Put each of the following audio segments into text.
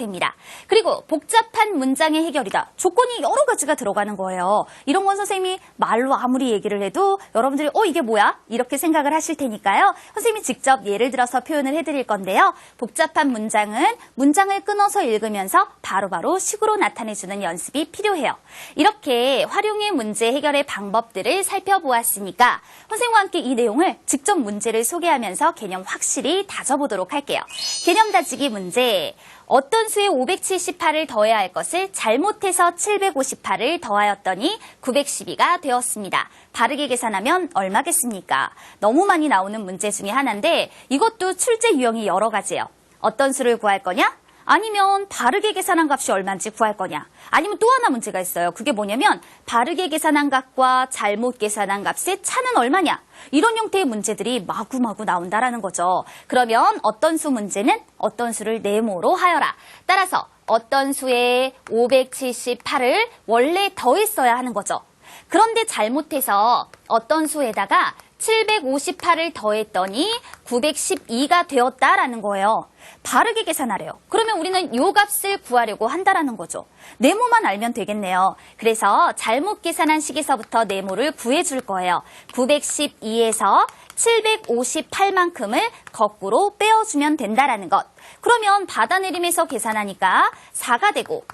형태입니다. 그리고 복잡한 문장의 해결이다. 조건이 여러 가지가 들어가는 거예요. 이런 건 선생님이 말로 아무리 얘기를 해도 여러분들이 어 이게 뭐야? 이렇게 생각을 하실 테니까요. 선생님이 직접 예를 들어서 표현을 해드릴 건데요. 복잡한 문장은 문장을 끊어서 읽으면서 바로바로 식으로 나타내주는 연습이 필요해요. 이렇게 활용의 문제 해결의 방법들을 살펴보았으니까 선생님과 함께 이 내용을 직접 문제를 소개하면서 개념 확실히 다져보도록 할게요. 개념 다지기 문제. 어떤 수에 578을 더해야 할 것을 잘못해서 758을 더하였더니 912가 되었습니다. 바르게 계산하면 얼마겠습니까? 너무 많이 나오는 문제 중에 하나인데 이것도 출제 유형이 여러 가지예요. 어떤 수를 구할 거냐? 아니면 바르게 계산한 값이 얼마인지 구할 거냐? 아니면 또 하나 문제가 있어요. 그게 뭐냐면 바르게 계산한 값과 잘못 계산한 값의 차는 얼마냐? 이런 형태의 문제들이 마구마구 나온다라는 거죠. 그러면 어떤 수 문제는 어떤 수를 네모로 하여라. 따라서 어떤 수에 578을 원래 더했어야 하는 거죠. 그런데 잘못해서 어떤 수에다가 758을 더했더니 912가 되었다라는 거예요. 바르게 계산하래요. 그러면 우리는 요 값을 구하려고 한다라는 거죠. 네모만 알면 되겠네요. 그래서 잘못 계산한 식에서부터 네모를 구해줄 거예요. 912에서 758만큼을 거꾸로 빼어주면 된다라는 것. 그러면 받아내림에서 계산하니까 4가 되고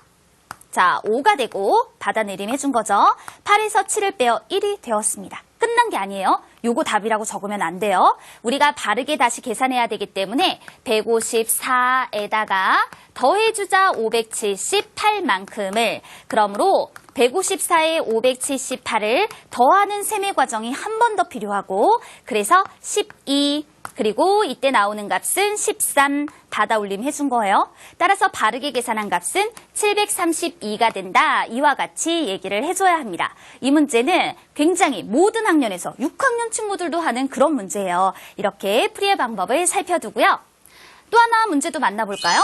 자, 5가 되고 받아내림 해준 거죠. 8에서 7을 빼어 1이 되었습니다. 끝난 게 아니에요. 요거 답이라고 적으면 안 돼요. 우리가 바르게 다시 계산해야 되기 때문에 154에다가 더해주자 578만큼을 그러므로 154에 578을 더하는 셈의 과정이 한 번 더 필요하고 그래서 12 그리고 이때 나오는 값은 13 받아 올림 해준 거예요. 따라서 바르게 계산한 값은 732가 된다. 이와 같이 얘기를 해줘야 합니다. 이 문제는 굉장히 모든 학년에서 6학년 친구들도 하는 그런 문제예요. 이렇게 풀이의 방법을 살펴두고요. 또 하나 문제도 만나볼까요?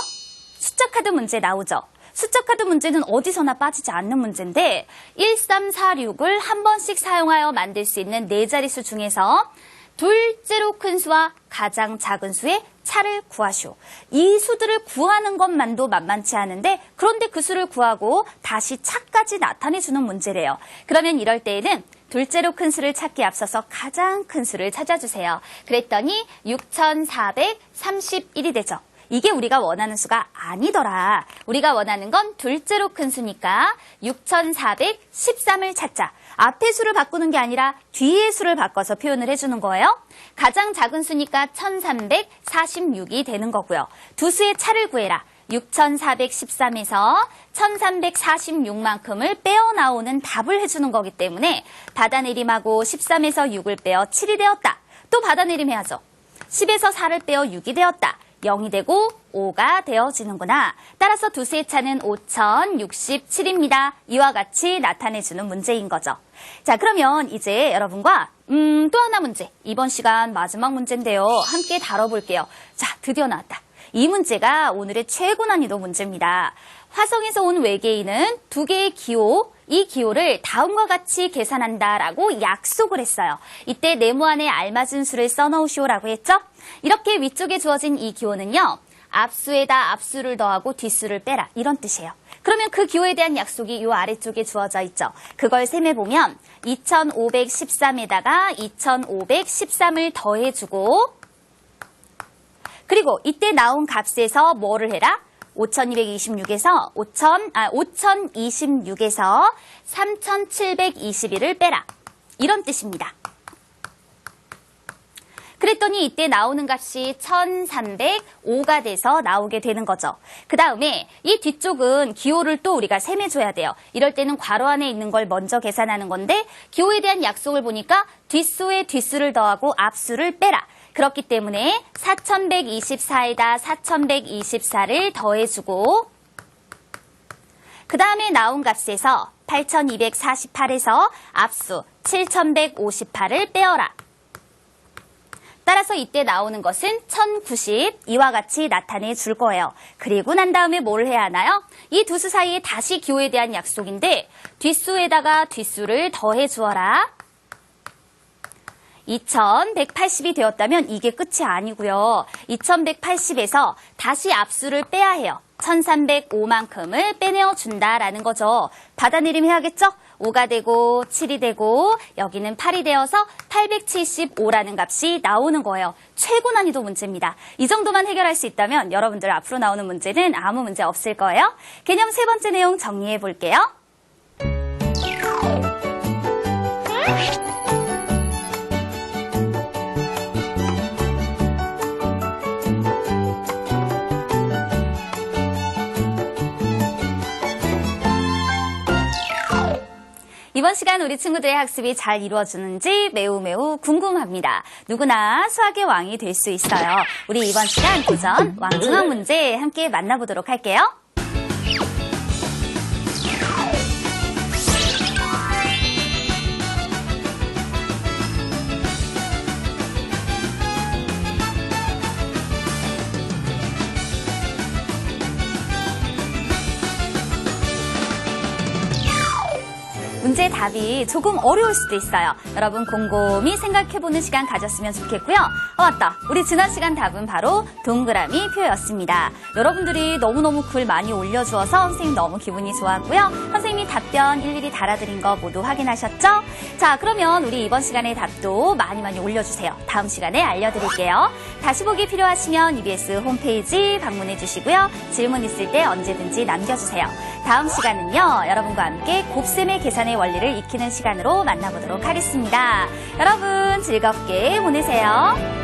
숫자 카드 문제 나오죠. 숫자 카드 문제는 어디서나 빠지지 않는 문제인데 1346을 한 번씩 사용하여 만들 수 있는 네 자릿수 중에서 둘째로 큰 수와 가장 작은 수의 차를 구하시오. 이 수들을 구하는 것만도 만만치 않은데 그런데 그 수를 구하고 다시 차까지 나타내주는 문제래요. 그러면 이럴 때에는 둘째로 큰 수를 찾기 앞서서 가장 큰 수를 찾아주세요. 그랬더니 6431이 되죠. 이게 우리가 원하는 수가 아니더라. 우리가 원하는 건 둘째로 큰 수니까 6413을 찾자. 앞의 수를 바꾸는 게 아니라 뒤의 수를 바꿔서 표현을 해주는 거예요. 가장 작은 수니까 1346이 되는 거고요. 두 수의 차를 구해라. 6413에서 1346만큼을 빼어 나오는 답을 해주는 거기 때문에 받아내림하고 13에서 6을 빼어 7이 되었다. 또 받아내림 해야죠. 10에서 4를 빼어 6이 되었다. 0이 되고 5가 되어지는구나. 따라서 두 수의 차는 5067입니다. 이와 같이 나타내주는 문제인 거죠. 자, 그러면 이제 여러분과 음, 또 하나 문제. 이번 시간 마지막 문제인데요. 함께 다뤄볼게요. 자, 드디어 나왔다. 이 문제가 오늘의 최고 난이도 문제입니다. 화성에서 온 외계인은 두 개의 기호, 이 기호를 다음과 같이 계산한다라고 약속을 했어요. 이때 네모 안에 알맞은 수를 써놓으시오라고 했죠? 이렇게 위쪽에 주어진 이 기호는요. 앞수에다 앞수를 더하고 뒷수를 빼라 이런 뜻이에요. 그러면 그 기호에 대한 약속이 이 아래쪽에 주어져 있죠. 그걸 셈해 보면 2513에다가 2513을 더해주고 그리고 이때 나온 값에서 뭐를 해라? 5226에서 5000, 아, 5026에서 3721을 빼라. 이런 뜻입니다. 그랬더니 이때 나오는 값이 1305가 돼서 나오게 되는 거죠. 그 다음에 이 뒤쪽은 기호를 또 우리가 셈해줘야 돼요. 이럴 때는 괄호 안에 있는 걸 먼저 계산하는 건데 기호에 대한 약속을 보니까 뒷수에 뒷수를 더하고 앞수를 빼라. 그렇기 때문에 4124에다 4124를 더해주고 그 다음에 나온 값에서 8248에서 앞수 7158을 빼어라. 따라서 이때 나오는 것은 1090 이와 같이 나타내 줄 거예요. 그리고 난 다음에 뭘 해야 하나요? 이 두 수 사이에 다시 기호에 대한 약속인데 뒷수에다가 뒷수를 더해 주어라. 2180이 되었다면 이게 끝이 아니고요. 2180에서 다시 압수를 빼야 해요. 1305만큼을 빼내어 준다라는 거죠. 받아내림 해야겠죠? 5가 되고 7이 되고 여기는 8이 되어서 875라는 값이 나오는 거예요. 최고 난이도 문제입니다. 이 정도만 해결할 수 있다면 여러분들 앞으로 나오는 문제는 아무 문제 없을 거예요. 개념 세 번째 내용 정리해 볼게요. 이번 시간 우리 친구들의 학습이 잘 이루어지는지 매우 매우 궁금합니다. 누구나 수학의 왕이 될 수 있어요. 우리 이번 시간 도전 왕중왕 문제 함께 만나보도록 할게요. 문제 답이 조금 어려울 수도 있어요. 여러분 곰곰이 생각해보는 시간 가졌으면 좋겠고요. 아, 맞다. 우리 지난 시간 답은 바로 동그라미 표였습니다. 여러분들이 너무너무 글 많이 올려주어서 선생님 너무 기분이 좋았고요. 선생님이 답변 일일이 달아드린 거 모두 확인하셨죠? 자, 그러면 우리 이번 시간의 답도 많이 많이 올려주세요. 다음 시간에 알려드릴게요. 다시 보기 필요하시면 EBS 홈페이지 방문해 주시고요. 질문 있을 때 언제든지 남겨주세요. 다음 시간은요, 여러분과 함께 곱셈의 계산의 원리를 익히는 시간으로 만나보도록 하겠습니다. 여러분 즐겁게 보내세요.